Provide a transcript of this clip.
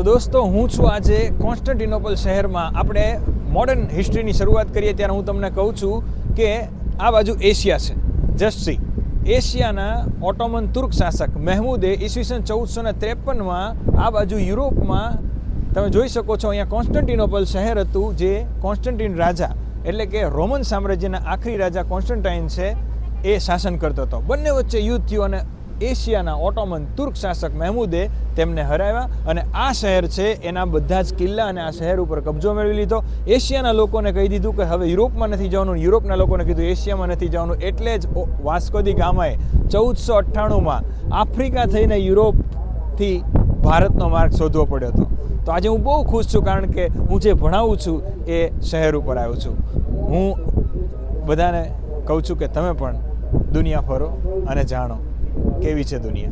તો દોસ્તો, હું છું આજે કોન્સ્ટન્ટિનોપલ શહેરમાં. આપણે મોડર્ન હિસ્ટ્રીની શરૂઆત કરીએ ત્યારે હું તમને કહું છું કે આ બાજુ એશિયા છે. જસ્ટ સી એશિયાના ઓટોમન તુર્ક શાસક મહેમૂદે ઈસવીસન ચૌદસો ને ત્રેપનમાં આ બાજુ યુરોપમાં, તમે જોઈ શકો છો અહીંયા કોન્સ્ટન્ટિનોપલ શહેર હતું જે કોન્સ્ટન્ટિન રાજા, એટલે કે રોમન સામ્રાજ્યના આખરી રાજા કોન્સ્ટન્ટાઇન છે, એ શાસન કરતો હતો. બંને વચ્ચે યુદ્ધ થયું અને એશિયાના ઓટોમન તુર્ક શાસક મહેમૂદે તેમને હરાવ્યા અને આ શહેર છે, એના બધા જ કિલ્લા અને આ શહેર ઉપર કબજો મેળવી લીધો. એશિયાના લોકોને કહી દીધું કે હવે યુરોપમાં નથી જવાનું યુરોપના લોકોને કીધું એશિયામાં નથી જવાનું એટલે જ વાસ્કોદી ગામાએ ચૌદસો અઠ્ઠાણુંમાં આફ્રિકા થઈને યુરોપથી ભારતનો માર્ગ શોધવો પડ્યો હતો. તો આજે હું બહુ ખુશ છું કારણ કે હું જે ભણાવું છું એ શહેર ઉપર આવ્યો છું. હું બધાને કહું છું કે તમે પણ દુનિયા ફરો અને જાણો. કેવી છે દુનિયા?